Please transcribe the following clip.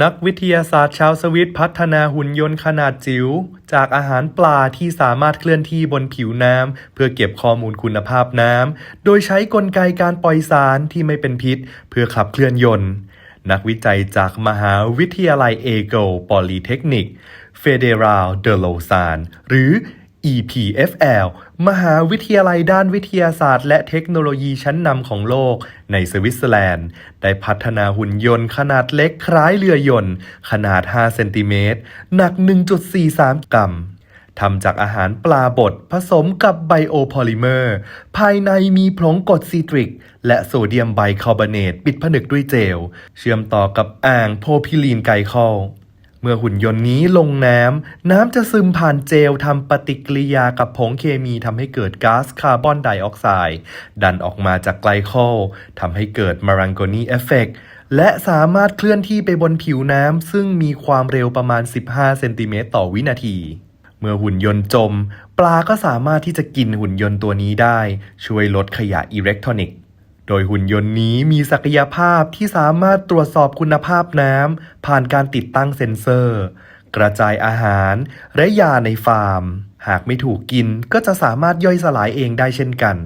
นักวิทยาศาสตร์ชาวสวิตพัฒนาหุ่นยนต์ขนาดจิ๋วจากอาหารปลาที่สามารถเคลื่อนที่บนผิวน้ำเพื่อเก็บข้อมูลคุณภาพน้ำ โดยใช้กลไกการปล่อยสารที่ไม่เป็นพิษ เพื่อขับเคลื่อนยนต์ นักวิจัยจากมหาวิทยาลัยเอโกปอลีเทคนิค เฟเดรัลเดโลซาน หรือ EPFL มหาวิทยาลัยด้านวิทยาศาสตร์ และเทคโนโลยีชั้นนำของโลก ในสวิตเซอร์แลนด์ ได้พัฒนาหุ่นยนต์ขนาดเล็กคล้ายเรือยนต์ ขนาด 5 เซนติเมตร หนัก 1.43 กรัมทำจากอาหารปลาบดผสมกับไบโอพอลิเมอร์ ภายในมีผงกรดซีตริก และโซเดียมไบคาร์บอเนตปิดผนึกด้วยเจล เชื่อมต่อกับอ่างโพพิลีนไกลคอล เมื่อหุ่นยนต์นี้ลงน้ำ น้ำจะซึมผ่านเจลทำปฏิกิริยากับผงเคมีทำให้เกิดก๊าซคาร์บอนไดออกไซด์ดันออกมาจากไกลคอลทำให้เกิดมารังโกนีเอฟเฟกและสามารถเคลื่อนที่ไปบนผิวน้ำ ซึ่งมีความเร็วประมาณ 15 เซนติเมตรต่อวินาที เมื่อหุ่นยนต์จม ปลาก็สามารถที่จะกินหุ่นยนต์ตัวนี้ได้ ช่วยลดขยะอิเล็กทรอนิกส์ ดยหุ่นยนต์นี้มีศักยภาพที่สามารถตรวจสอบคุณภาพน้ำผ่านการติดตั้งเซ็นเซอร์ กระจายอาหาร และยาในฟาร์ม หากไม่ถูกกินก็จะสามารถย่อยสลายเองได้เช่นกัน